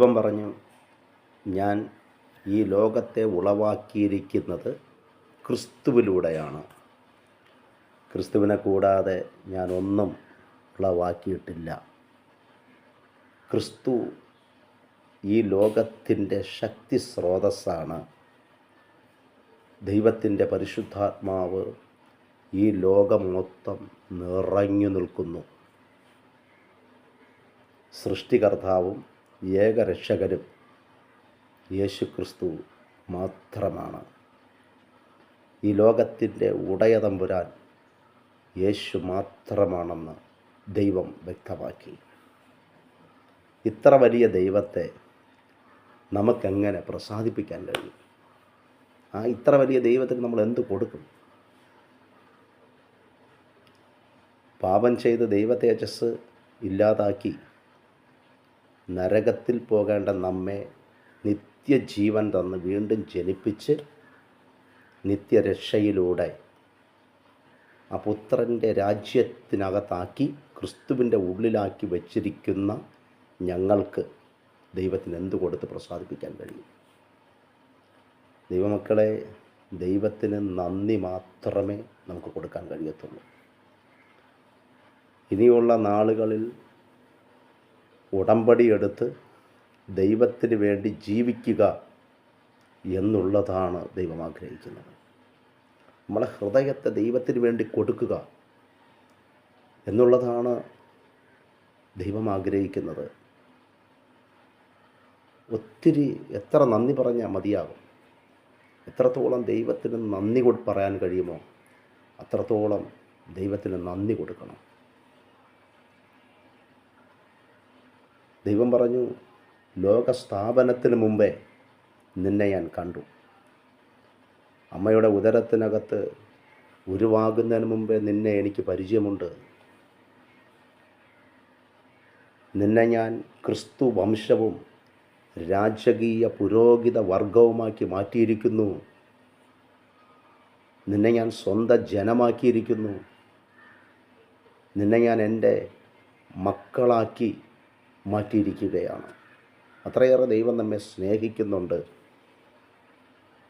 ദൈവം പറഞ്ഞു ഞാൻ ഈ ലോകത്തെ ഉളവാക്കിയിരിക്കുന്നത് ക്രിസ്തുവിലൂടെയാണ്. ക്രിസ്തുവിനെ കൂടാതെ ഞാൻ ഒന്നും ഉളവാക്കിയിട്ടില്ല. ക്രിസ്തു ഈ ലോകത്തിന്റെ ശക്തി സ്രോതസ്സാണ്. ദൈവത്തിന്റെ പരിശുദ്ധാത്മാവ് ഈ ലോകം മൊത്തം നിറഞ്ഞു നിൽക്കുന്നു. സൃഷ്ടികർത്താവും ഏകരക്ഷകരും യേശുക്രിസ്തു മാത്രമാണ്. ഈ ലോകത്തിന്റെ ഉടയതമ്പുരാൻ യേശു മാത്രമാണെന്ന് ദൈവം വ്യക്തമാക്കി. ഇത്ര വലിയ ദൈവത്തെ നമുക്കെങ്ങനെ പ്രസാദിപ്പിക്കാൻ കഴിയും? ആ ഇത്ര വലിയ ദൈവത്തിന് നമ്മൾ എന്ത് കൊടുക്കും? പാപം ചെയ്ത് ദൈവതേജസ് ഇല്ലാതാക്കി നരകത്തിൽ പോകേണ്ട നമ്മെ നിത്യജീവൻ തന്ന് വീണ്ടും ജനിപ്പിച്ച് നിത്യരക്ഷയിലൂടെ ആ പുത്രന്റെ രാജ്യത്തിനകത്താക്കി ക്രിസ്തുവിന്റെ ഉള്ളിലാക്കി വച്ചിരിക്കുന്ന ഞങ്ങൾക്ക് ദൈവത്തിന് എന്ത് കൊടുത്ത് പ്രസാദിപ്പിക്കാൻ കഴിയും? ദൈവമക്കളെ ദൈവത്തിന് നന്ദി മാത്രമേ നമുക്ക് കൊടുക്കാൻ കഴിയത്തുള്ളൂ. ഇനിയുള്ള നാളുകളിൽ ഉടമ്പടി എടുത്ത് ദൈവത്തിന് വേണ്ടി ജീവിക്കുക എന്നുള്ളതാണ് ദൈവം ആഗ്രഹിക്കുന്നത്. നമ്മളെ ഹൃദയത്തെ ദൈവത്തിന് വേണ്ടി കൊടുക്കുക എന്നുള്ളതാണ് ദൈവം ആഗ്രഹിക്കുന്നത്. ഒത്തിരി എത്ര നന്ദി പറഞ്ഞാൽ മതിയാകും. എത്രത്തോളം ദൈവത്തിന് നന്ദി കൊടു പറയാൻ കഴിയുമോ അത്രത്തോളം ദൈവത്തിന് നന്ദി കൊടുക്കണം. ദൈവം പറഞ്ഞു ലോക സ്ഥാപനത്തിന് മുമ്പേ നിന്നെ ഞാൻ കണ്ടു. അമ്മയുടെ ഉദരത്തിനകത്ത് ഉരുവാകുന്നതിന് മുമ്പേ നിന്നെ എനിക്ക് പരിചയമുണ്ട്. നിന്നെ ഞാൻ ക്രിസ്തു വംശവും രാജകീയ പുരോഹിത വർഗവുമാക്കി മാറ്റിയിരിക്കുന്നു. നിന്നെ ഞാൻ സ്വന്തം ജനമാക്കിയിരിക്കുന്നു. നിന്നെ ഞാൻ എന്റെ മക്കളാക്കി മാറ്റിയിരിക്കുകയാണ്. അത്രയേറെ ദൈവം നമ്മെ സ്നേഹിക്കുന്നുണ്ട്.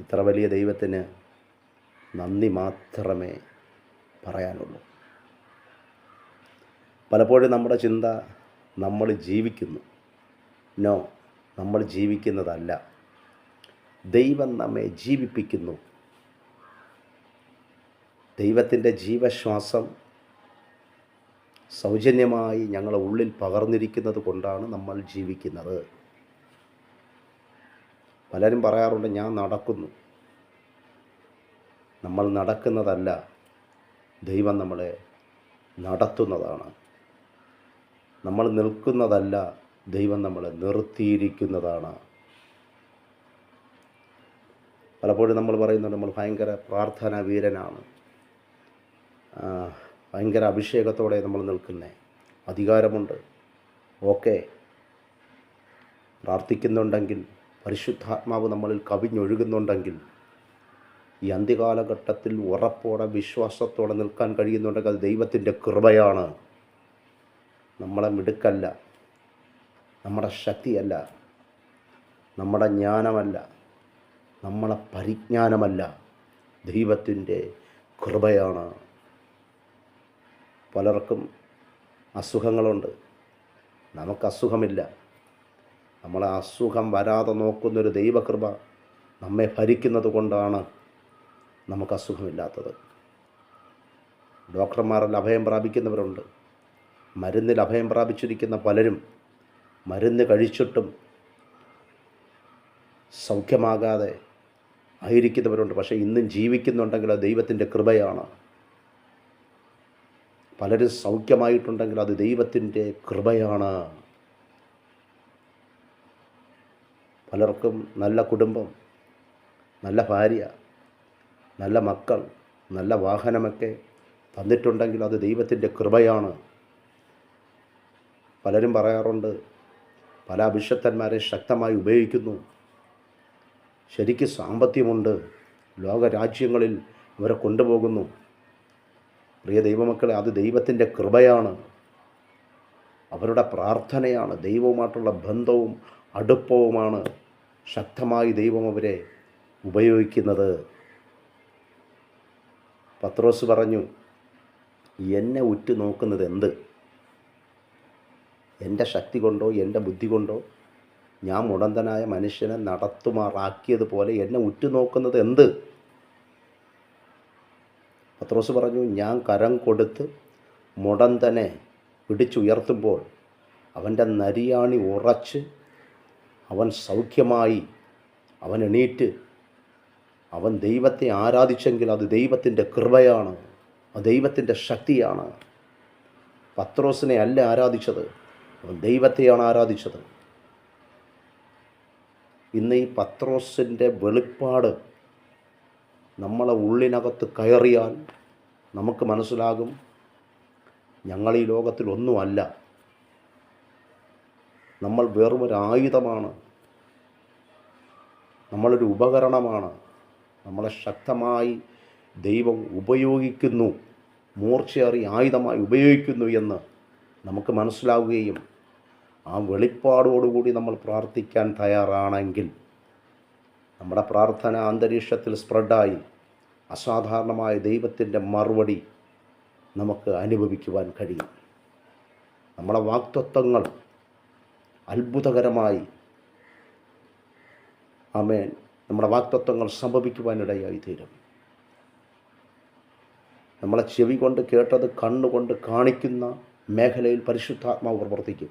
ഇത്ര വലിയ ദൈവത്തിന് നന്ദി മാത്രമേ പറയാനുള്ളൂ. പലപ്പോഴും നമ്മുടെ ചിന്ത നമ്മൾ ജീവിക്കുന്നു. നോ നമ്മൾ ജീവിക്കുന്നതല്ല. ദൈവം നമ്മെ ജീവിപ്പിക്കുന്നു. ദൈവത്തിന്റെ ജീവശ്വാസം സൗജന്യമായി ഞങ്ങളെ ഉള്ളിൽ പകർന്നിരിക്കുന്നത് കൊണ്ടാണ് നമ്മൾ ജീവിക്കുന്നത്. പലരും പറയാറുണ്ട് ഞാൻ നടക്കുന്നു. നമ്മൾ നടക്കുന്നതല്ല ദൈവം നമ്മളെ നടത്തുന്നതാണ്. നമ്മൾ നിൽക്കുന്നതല്ല ദൈവം നമ്മളെ നിർത്തിയിരിക്കുന്നതാണ്. പലപ്പോഴും നമ്മൾ പറയുന്നുണ്ട് നമ്മൾ ഭയങ്കര പ്രാർത്ഥനാ വീരനാണ്. ഭയങ്കര അഭിഷേകത്തോടെ നമ്മൾ നിൽക്കുന്നേ. അധികാരമുണ്ട്. ഓക്കെ. പ്രാർത്ഥിക്കുന്നുണ്ടെങ്കിൽ പരിശുദ്ധാത്മാവ് നമ്മളിൽ കവിഞ്ഞൊഴുകുന്നുണ്ടെങ്കിൽ ഈ അന്ത്യകാലഘട്ടത്തിൽ ഉറപ്പോടെ വിശ്വാസത്തോടെ നിൽക്കാൻ കഴിയുന്നുണ്ടെങ്കിൽ അത് ദൈവത്തിന്റെ കൃപയാണ്. നമ്മളെ മിടുക്കല്ല. നമ്മുടെ ശക്തിയല്ല. നമ്മുടെ ജ്ഞാനമല്ല. നമ്മളെ പരിജ്ഞാനമല്ല. ദൈവത്തിന്റെ കൃപയാണ്. പലർക്കും അസുഖങ്ങളുണ്ട്. നമുക്ക് അസുഖമില്ല നമ്മളെ അസുഖം വരാതെ നോക്കുന്നൊരു ദൈവകൃപ നമ്മെ ഭരിക്കുന്നത് കൊണ്ടാണ് നമുക്ക് അസുഖമില്ലാത്തത് ഡോക്ടർമാരിൽ അഭയം പ്രാപിക്കുന്നവരുണ്ട്. മരുന്നിൽ അഭയം പ്രാപിച്ചിരിക്കുന്ന പലരും മരുന്ന് കഴിച്ചിട്ടും സൗഖ്യമാകാതെ ആയിരിക്കുന്നവരുണ്ട്. പക്ഷേ ഇന്നും ജീവിക്കുന്നുണ്ടെങ്കിൽ ദൈവത്തിന്റെ കൃപയാണ്. പലരും സൗഖ്യമായിട്ടുണ്ടെങ്കിൽ അത് ദൈവത്തിന്റെ കൃപയാണ്. പലർക്കും നല്ല കുടുംബം നല്ല ഭാര്യ നല്ല മക്കൾ നല്ല വാഹനമൊക്കെ തന്നിട്ടുണ്ടെങ്കിൽ അത് ദൈവത്തിന്റെ കൃപയാണ്. പലരും പറയാറുണ്ട് പല അഭിഷക്തന്മാരെ ശക്തമായി ഉപയോഗിക്കുന്നു. ശരിക്ക് സാമ്പത്തികമുണ്ട്. ലോകരാജ്യങ്ങളിൽ അവരെ കൊണ്ടുപോകുന്നു. പ്രിയ ദൈവമക്കളെ അത് ദൈവത്തിന്റെ കൃപയാണ്. അവരുടെ പ്രാർത്ഥനയാണ് ദൈവവുമായിട്ടുള്ള ബന്ധവും അടുപ്പവുമാണ് ശക്തമായി ദൈവം അവരെ ഉപയോഗിക്കുന്നത്. പത്രോസ് പറഞ്ഞു എന്നെ ഉറ്റു നോക്കുന്നത് എന്ത്? എന്റെ ശക്തി കൊണ്ടോ എന്റെ ബുദ്ധി കൊണ്ടോ? ഞാൻ മുടന്തനായ മനുഷ്യനെ നടത്തുമാറാക്കിയതുപോലെ എന്നെ ഉറ്റുനോക്കുന്നത് എന്ത്? പത്രോസ് പറഞ്ഞു ഞാൻ കരം കൊടുത്ത് മുടന്തനെ പിടിച്ചുയർത്തുമ്പോൾ അവന്റെ നരിയാണി ഉറച്ച് അവൻ സൗഖ്യമായി അവൻ എണീറ്റ് അവൻ ദൈവത്തെ ആരാധിച്ചെങ്കിൽ അത് ദൈവത്തിന്റെ കൃപയാണ് അത് ദൈവത്തിന്റെ ശക്തിയാണ്. പത്രോസിനെ അല്ല ആരാധിച്ചത് അവൻ ദൈവത്തെയാണ് ആരാധിച്ചത്. ഇന്ന് ഈ പത്രോസിന്റെ വെളിപ്പാട് നമ്മളെ ഉള്ളിനകത്ത് കയറിയാൽ നമുക്ക് മനസ്സിലാകും ഞങ്ങൾ ഈ ലോകത്തിൽ ഒന്നുമല്ല നമ്മൾ വെറും ഒരു ആയുധമാണ് നമ്മളൊരു ഉപകരണമാണ്. നമ്മളെ ശക്തമായി ദൈവം ഉപയോഗിക്കുന്നു. മൂർച്ചയേറി ആയുധമായി ഉപയോഗിക്കുന്നു എന്ന് നമുക്ക് മനസ്സിലാവുകയും ആ വെളിപ്പാടോടുകൂടി നമ്മൾ പ്രാർത്ഥിക്കാൻ തയ്യാറാണെങ്കിൽ നമ്മുടെ പ്രാർത്ഥന അന്തരീക്ഷത്തിൽ സ്പ്രെഡായി അസാധാരണമായ ദൈവത്തിന്റെ മറുപടി നമുക്ക് അനുഭവിക്കുവാൻ കഴിയും. നമ്മുടെ വാക്തത്വങ്ങൾ അത്ഭുതകരമായി ആമേൻ. നമ്മുടെ വാക്തത്വങ്ങൾ സംഭവിക്കുവാനിടയായി തീരും നമ്മളെ ചെവി കൊണ്ട് കേട്ടത് കണ്ണുകൊണ്ട് കാണിക്കുന്ന മേഖലയിൽ പരിശുദ്ധാത്മാവ് പ്രവർത്തിക്കും.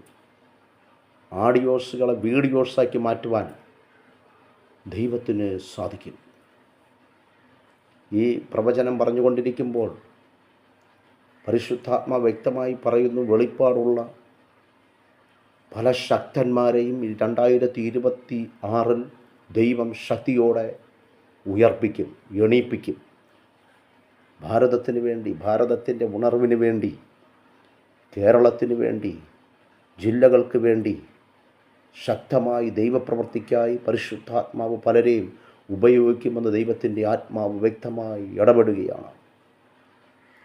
ആഡിയോസുകളെ വീഡിയോസാക്കി മാറ്റുവാൻ ദൈവത്തിന് സാധിക്കും. ഈ പ്രവചനം പറഞ്ഞുകൊണ്ടിരിക്കുമ്പോൾ പരിശുദ്ധാത്മ വ്യക്തമായി പറയുന്നു വെളിപ്പാടുള്ള പല ശക്തന്മാരെയും രണ്ടായിരത്തി ഇരുപത്തി ആറിൽ ദൈവം ശക്തിയോടെ ഉയർപ്പിക്കും എണീപ്പിക്കും. ഭാരതത്തിന് വേണ്ടി ഭാരതത്തിന്റെ ഉണർവിന് വേണ്ടി കേരളത്തിന് വേണ്ടി ജില്ലകൾക്ക് വേണ്ടി ശക്തമായി ദൈവപ്രവർത്തിക്കായി പരിശുദ്ധാത്മാവ് പലരെയും ഉപയോഗിക്കുമെന്ന് ദൈവത്തിന്റെ ആത്മാവ് വ്യക്തമായി ഇടപെടുകയാണ്.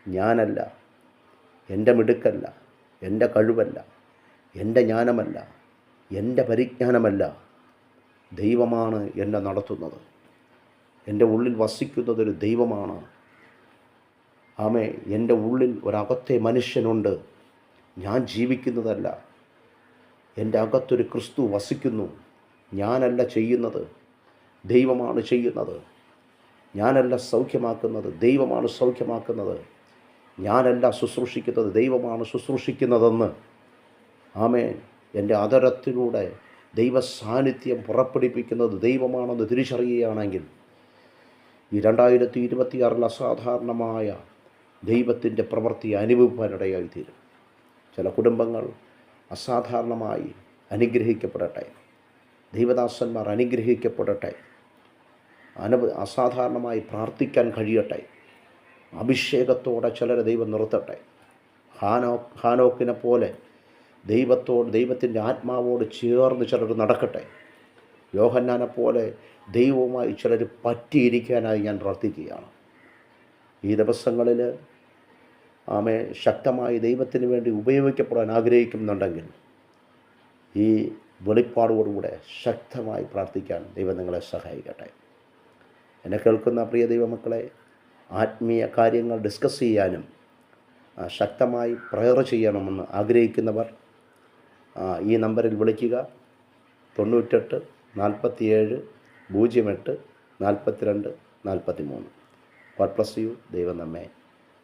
ഞാനല്ല എന്റെ മിടുക്കല്ല എന്റെ കഴിവല്ല എന്റെ ജ്ഞാനമല്ല എന്റെ പരിജ്ഞാനമല്ല ദൈവമാണ് എന്നെ നടത്തുന്നത്. എന്റെ ഉള്ളിൽ വസിക്കുന്നതൊരു ദൈവമാണ്. ആമേ എന്റെ ഉള്ളിൽ ഒരകത്തെ മനുഷ്യനുണ്ട്. ഞാൻ ജീവിക്കുന്നതല്ല. എന്റെ അകത്തൊരു ക്രിസ്തു വസിക്കുന്നു. ഞാനല്ല ചെയ്യുന്നത്. ദൈവമാണ് ചെയ്യുന്നത്. ഞാനല്ല സൗഖ്യമാക്കുന്നത്. ദൈവമാണ് സൗഖ്യമാക്കുന്നത്. ഞാനല്ല ശുശ്രൂഷിക്കുന്നത്. ദൈവമാണ് ശുശ്രൂഷിക്കുന്നതെന്ന്. ആമേൻ. എന്റെ അതരത്തിലൂടെ ദൈവ സാന്നിധ്യം പുറപ്പെടുപ്പിക്കുന്നത് ദൈവമാണെന്ന് തിരിച്ചറിയുകയാണെങ്കിൽ ഈ രണ്ടായിരത്തി ഇരുപത്തിയാറിൽ അസാധാരണമായ ദൈവത്തിന്റെ പ്രവൃത്തി അനുഭവിക്കാനിടയായി തീരും ചില കുടുംബങ്ങൾ അസാധാരണമായി അനുഗ്രഹിക്കപ്പെടട്ടെ. ദൈവദാസന്മാർ അനുഗ്രഹിക്കപ്പെടട്ടെ. അനവ അസാധാരണമായി പ്രാർത്ഥിക്കാൻ കഴിയട്ടെ. അഭിഷേകത്തോടെ ചിലരെ ദൈവം നിർത്തട്ടെ. ഹാനോ ഹാനോക്കിനെ പോലെ ദൈവത്തോട് ദൈവത്തിന്റെ ആത്മാവോട് ചേർന്ന് ചിലർ നടക്കട്ടെ. യോഹന്നാനെ പോലെ ദൈവവുമായി ചിലർ പറ്റിയിരിക്കാനായി ഞാൻ പ്രാർത്ഥിക്കുകയാണ്. ഈ ദിവസങ്ങളിൽ ആമെ ശക്തമായി ദൈവത്തിന് വേണ്ടി ഉപയോഗിക്കപ്പെടാൻ ആഗ്രഹിക്കുന്നുണ്ടെങ്കിൽ ഈ വെളിപ്പാടോടുകൂടെ ശക്തമായി പ്രാർത്ഥിക്കാൻ ദൈവം നിങ്ങളെ സഹായിക്കട്ടെ. എന്നെ കേൾക്കുന്ന പ്രിയ ദൈവമക്കളെ ആത്മീയ കാര്യങ്ങൾ ഡിസ്കസ് ചെയ്യാനും ശക്തമായി പ്രയർ ചെയ്യണമെന്ന് ആഗ്രഹിക്കുന്നവർ ഈ നമ്പറിൽ വിളിക്കുക. തൊണ്ണൂറ്റെട്ട് നാൽപ്പത്തിയേഴ് പൂജ്യം എട്ട് നാൽപ്പത്തിരണ്ട് നാൽപ്പത്തി മൂന്ന് ഗോഡ് യു ദൈവം നമ്മെ